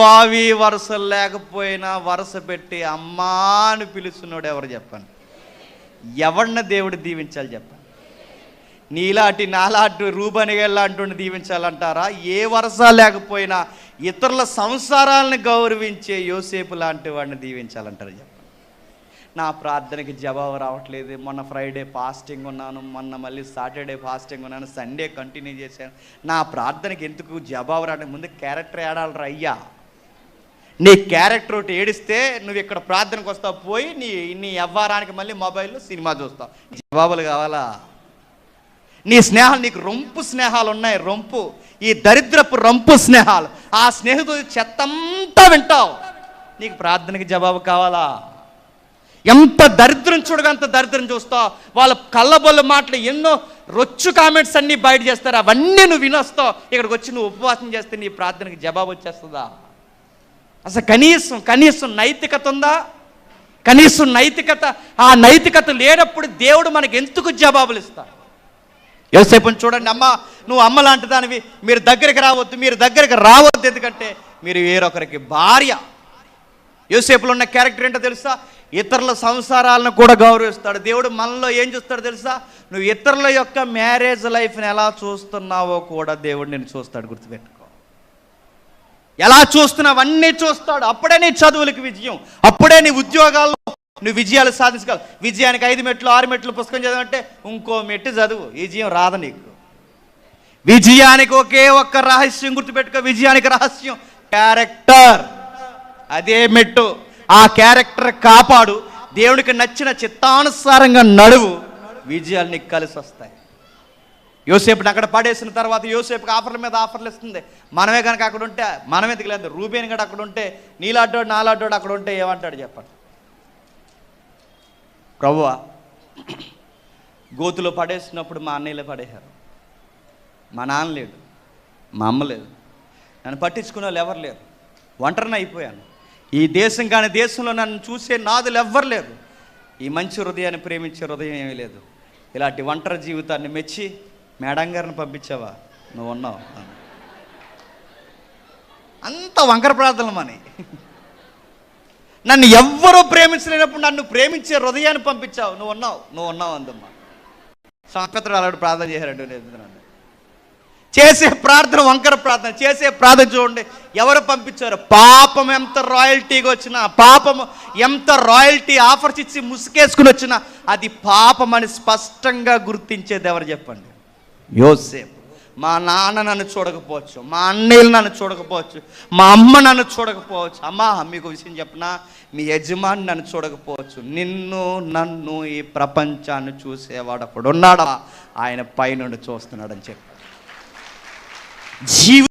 వావి వరుసలు లేకపోయినా వరుస పెట్టి అమ్మా అని పిలుస్తున్నాడు ఎవరు చెప్పండి? ఎవడిన దేవుడు దీవించాలి చెప్పండి? నీలాంటి నాలాంటి రూపనిగల్లాంటి దీవించాలంటారా? ఏ వరస లేకపోయినా ఇతరుల సంసారాలను గౌరవించే యోసేపు లాంటి వాడిని దీవించాలంటారు చెప్పండి? నా ప్రార్థనకి జవాబు రావట్లేదు. మొన్న ఫ్రైడే ఫాస్టింగ్ ఉన్నాను. మొన్న మళ్ళీ సాటర్డే ఫాస్టింగ్ ఉన్నాను. సండే కంటిన్యూ చేశాను. నా ప్రార్థనకి ఎందుకు జవాబు రావడానికి ముందు క్యారెక్టర్ ఏడాలరా అయ్యా. నీ క్యారెక్టర్ ఒకటి ఏడిస్తే నువ్వు ఇక్కడ ప్రార్థనకు వస్తావు పోయి నీ నీ వ్యవహారానికి మళ్ళీ మొబైల్లో సినిమా చూస్తావు. జవాబులు కావాలా? నీ స్నేహాలు నీకు రొంపు స్నేహాలు ఉన్నాయి రొంపు. ఈ దరిద్రపు రొంపు స్నేహాలు. ఆ స్నేహితుడు చెత్తంతా వింటావు. నీకు ప్రార్థనకి జవాబు కావాలా? ఎంత దరిద్రం చూడగా అంత దరిద్రం చూస్తావు. వాళ్ళ కళ్ళబొల్ల మాటలు ఎన్నో రొచ్చు కామెంట్స్ అన్నీ బయట చేస్తారు. అవన్నీ నువ్వు వినొస్తావు. ఇక్కడికి వచ్చి నువ్వు ఉపవాసం చేస్తే నీ ప్రార్థనకి జవాబు వచ్చేస్తుందా? అసలు కనీసం కనీసం నైతికత ఉందా? కనీసం నైతికత ఆ నైతికత లేనప్పుడు దేవుడు మనకి ఎందుకు జవాబులు ఇస్తాడు యోసేపుని చూడండి అమ్మ నువ్వు అమ్మ లాంటి దానివి మీరు దగ్గరికి రావద్దు మీరు దగ్గరికి రావద్దు ఎందుకంటే మీరు వేరొకరికి భార్య. యోసేపులో ఉన్న క్యారెక్టర్ ఏంటో తెలుసా? ఇతరుల సంసారాలను కూడా గౌరవిస్తాడు. దేవుడు మనలో ఏం చూస్తాడు తెలుసా? నువ్వు ఇతరుల యొక్క మ్యారేజ్ లైఫ్ని ఎలా చూస్తున్నావో కూడా దేవుడు నేను చూస్తాడు గుర్తుపెట్టుకో. ఎలా చూస్తున్నావన్నీ చూస్తాడు. అప్పుడే నీ చదువులకు విజయం. అప్పుడే నీ ఉద్యోగాల్లో నువ్వు విజయాలు సాధించగలవు. విజయానికి ఐదు మెట్లు ఆరు మెట్లు పుస్తకం చదవంటే ఇంకో మెట్టు చదువు. విజయం రాదు నీకు. విజయానికి ఒకే ఒక్క రహస్యం గుర్తుపెట్టుకో. విజయానికి రహస్యం క్యారెక్టర్. అదే మెట్టు. ఆ క్యారెక్టర్ కాపాడు. దేవునికి నచ్చిన చిత్తానుసారంగా నడువు. విజయాలు నీకు కలిసి వస్తాయి యోసేపుని అక్కడ పడేసిన తర్వాత యోసేపుకి ఆఫర్ల మీద ఆఫర్లు ఇస్తుంది. మనమే కనుక అక్కడ ఉంటే మనం ఎందుకు లేదు? రూబేన్ కూడా అక్కడ ఉంటే నీలాడ్డోడు నాలాడ్డోడు అక్కడ ఉంటే ఏమంటాడు చెప్పండి? ప్రభువా గోతులో పడేసినప్పుడు మా అన్నయ్యలే పడేశారు. మా నాన్న లేడు మా అమ్మ లేదు. నన్ను పట్టించుకునే వాళ్ళు ఎవరు లేరు. ఒంటరిని అయిపోయాను. ఈ దేశం కానీ దేశంలో నన్ను చూసే నాదులు ఎవ్వరు లేరు. ఈ మంచి హృదయాన్ని ప్రేమించే హృదయం ఏమీ లేదు. ఇలాంటి ఒంటరి జీవితాన్ని మెచ్చి మేడం గారిని పంపించావా? నువ్వు ఉన్నావు. అంత వంకర ప్రార్థనలు మని. నన్ను ఎవ్వరూ ప్రేమించలేనప్పుడు నన్ను ప్రేమించే హృదయాన్ని పంపించావు. నువ్వు ఉన్నావు. నువ్వు ఉన్నావు అందమ్మా. సాంపత్రుడు అలాంటి ప్రార్థన చేశారంటే నేను చేసే ప్రార్థన వంకర ప్రార్థన చేసే ప్రార్థన చూడండి. ఎవరు పంపించారు? పాపం ఎంత రాయల్టీగా వచ్చినా పాపం ఎంత రాయల్టీ ఆఫర్స్ ఇచ్చి ముసుకేసుకుని వచ్చినా అది పాపం అని స్పష్టంగా గుర్తించేది ఎవరు చెప్పండి? యోసేపు మా నాన్న నన్ను చూడకపోవచ్చు మా అన్నయ్యలు నన్ను చూడకపోవచ్చు మా అమ్మ నన్ను చూడకపోవచ్చు. అమ్మా మీకు విషయం చెప్పిన? మీ యజమాని నన్ను చూడకపోవచ్చు. నిన్ను నన్ను ఈ ప్రపంచాన్ని చూసేవాడు అప్పుడు ఉన్నాడా ఆయన పైనుండి చూస్తున్నాడని చెప్పి. జీవి